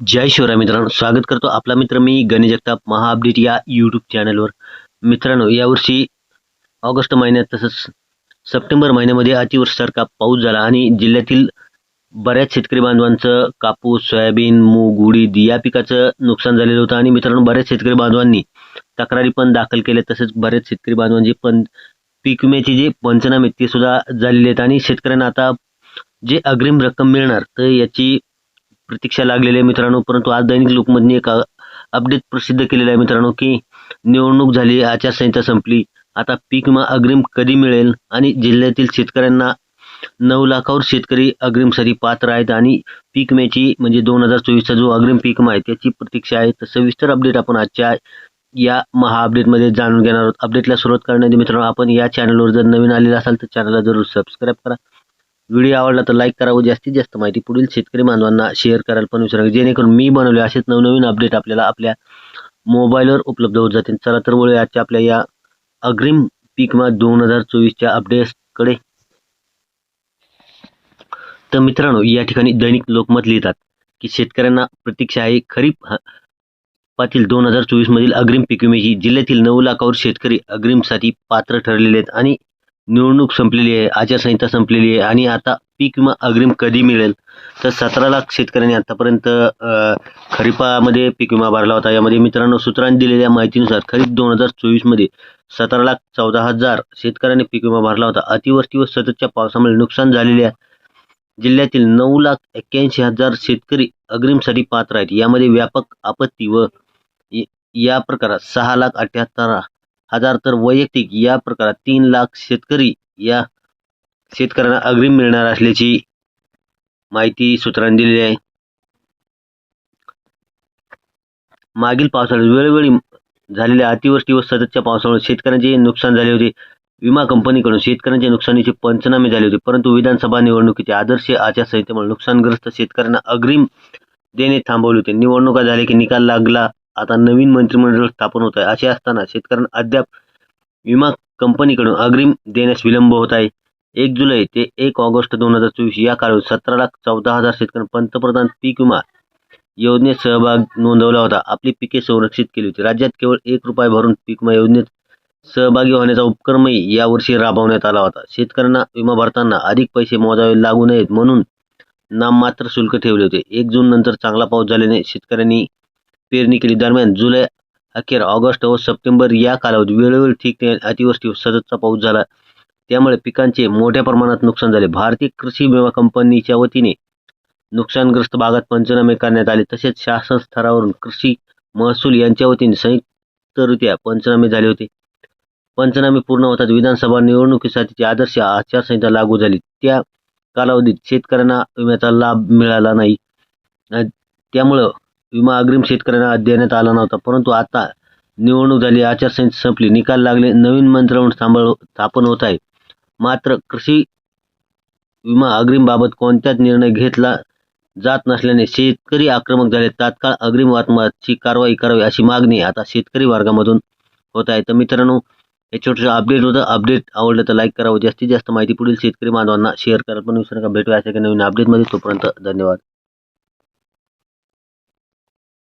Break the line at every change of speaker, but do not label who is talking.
जय शिवराय मित्रांनो स्वागत करतो आपला मित्र मी गणेश जगताप महाअपडेट या यूट्यूब चॅनलवर मित्रांनो यावर्षी ऑगस्ट महिन्यात तसंच सप्टेंबर महिन्यामध्ये अतिवृष्टीसारखा पाऊस झाला आणि जिल्ह्यातील बऱ्याच शेतकरी बांधवांचं कापूस सोयाबीन मूग उडीद या पिकाचं नुकसान झालेलं होतं आणि मित्रांनो बऱ्याच शेतकरी बांधवांनी तक्रारी पण दाखल केल्या. तसेच बऱ्याच शेतकरी बांधवांचे पण पीक विम्याचे जे पंचनामे ते सुद्धा झालेले आहेत आणि शेतकऱ्यांना आता जे अग्रिम रक्कम मिळणार तर याची प्रतीक्षा लागलेली आहे मित्रांनो. परंतु आज दैनिक लोकमतने एक अपडेट प्रसिद्ध केलेलं आहे मित्रांनो की निवडणूक झाली आचारसंहिता संपली. आता पीक विमा अग्रिम कधी मिळेल? आणि जिल्ह्यातील शेतकऱ्यांना नऊ लाखावर शेतकरी अग्रिमसाठी पात्र आहेत आणि पीक विम्याची म्हणजे दोन हजार चोवीसचा जो अग्रिम पीक विमा आहे त्याची प्रतीक्षा आहे. तर सविस्तर अपडेट आपण आजच्या या महा अपडेटमध्ये जाणून घेणार आहोत. अपडेटला सुरुवात करण्याआधी मित्रांनो आपण या चॅनलवर जर नवीन आलेला असाल तर चॅनलला जरूर सबस्क्राईब करा. व्हिडिओ आवडला तर लाईक करा व जास्तीत जास्त माहिती पुढील शेतकरी बांधवांना शेअर करायला पण विसरा जेणेकरून मी बनवले असेच नवनवीन अपडेट आपल्याला आपल्या मोबाईलवर उपलब्ध होत जातील. चला तर वळूया आजच्या आपल्या या अग्रिम पीकमा दोन हजार चोवीसच्या अपडेट्सकडे तर मित्रांनो या ठिकाणी दैनिक लोकमत लिहितात की शेतकऱ्यांना प्रतीक्षा आहे खरीप ह- पातील दोन हजार चोवीस मधील अग्रिम पीक विम्याची. जिल्ह्यातील नऊ लाखावर शेतकरी अग्रिमसाठी पात्र ठरलेले आहेत आणि निवडणूक संपलेली आहे आचारसंहिता संपलेली आहे आणि आता पीक विमा अग्रिम कधी मिळेल? तर सतरा लाख शेतकऱ्यांनी आतापर्यंत खरीपामध्ये पीक विमा भरला होता. यामध्ये मित्रांनो सूत्रांनी दिलेल्या माहितीनुसार खरीप दोन हजार चोवीसमध्ये सतरा लाख चौदा हजार शेतकऱ्यांनी पीक विमा भरला होता. अतिवृष्टी व सततच्या पावसामुळे नुकसान झालेल्या जिल्ह्यातील नऊ लाख एक्क्याऐंशी हजार शेतकरी अग्रिमसाठी पात्र आहेत. यामध्ये व्यापक आपत्ती व या प्रकारात सहा लाख अठ्याहत्तर हजार तर वैयक्तिक या प्रकारात तीन लाख शेतकरी या शेतकऱ्यांना अग्रिम मिळणार असल्याची माहिती सूत्रांनी दिलेली आहे. मागील पावसाळ्यात वेळोवेळी झालेल्या अतिवृष्टी व सततच्या पावसामुळे शेतकऱ्यांचे नुकसान झाले होते. विमा कंपनीकडून शेतकऱ्यांच्या नुकसानीचे पंचनामे झाले होते. परंतु विधानसभा निवडणुकीचे आदर्श आचारसंहितेमुळे नुकसानग्रस्त शेतकऱ्यांना अग्रिम देणे थांबवले होते. निवडणुका झाल्या की निकाल लागला. आता नवीन मंत्रिमंडळ स्थापन होत आहे. असे असताना शेतकऱ्यांना अद्याप विमा कंपनीकडून अग्रिम देण्यास विलंब होत आहे. एक जुलै ते एक ऑगस्ट दोन हजार चोवीस या काळात सतरा लाख चौदा हजार शेतकऱ्यांनी पंतप्रधान पीक विमा योजनेत सहभाग नोंदवला होता. आपली पिके संरक्षित केली होती. राज्यात केवळ एक रुपये भरून पीक विमा योजनेत सहभागी होण्याचा उपक्रमही यावर्षी राबवण्यात आला होता. शेतकऱ्यांना विमा भरताना अधिक पैसे मोजावे लागू नयेत म्हणून नाममात्र शुल्क ठेवले होते. एक जून नंतर चांगला पाऊस झाल्याने शेतकऱ्यांनी पेरणी केली. दरम्यान जुलै अखेर ऑगस्ट व सप्टेंबर या कालावधीत वेळोवेळी ठिकठिकाणी अतिवृष्टी सततचा पाऊस झाला. त्यामुळे पिकांचे मोठ्या प्रमाणात नुकसान झाले. भारतीय कृषी विमा कंपनीच्या वतीने नुकसानग्रस्त भागात पंचनामे करण्यात आले. तसेच शासन स्तरावरून कृषी महसूल यांच्या वतीने संयुक्तरित्या पंचनामे झाले होते. पंचनामे पूर्ण होतात विधानसभा निवडणुकीसाठीची आदर्श आचारसंहिता लागू झाली. त्या कालावधीत शेतकऱ्यांना विम्याचा लाभ मिळाला नाही. त्यामुळं विमा अग्रिम शेतकऱ्यांना देण्यात आला नव्हता परंतु आता निवडणूक झाली आचारसंहिता संपली निकाल लागले नवीन मंत्रिमंडळ सांभाळ स्थापन होत आहे. मात्र कृषी विमा अग्रिम बाबत कोणत्याच निर्णय घेतला जात नसल्याने शेतकरी आक्रमक झाले. तात्काळ अग्रिम वाटपाची कारवाई करावी अशी मागणी आता शेतकरी वर्गामधून होत आहे. तर मित्रांनो हे छोटंसं अपडेट होतं. अपडेट आवडलं तर लाईक करावं. जास्तीत जास्त माहिती पुढील शेतकरी बांधवांना शेअर करा. पण विसरू नका. भेटूया अशा नवीन अपडेटमध्ये. तोपर्यंत धन्यवाद.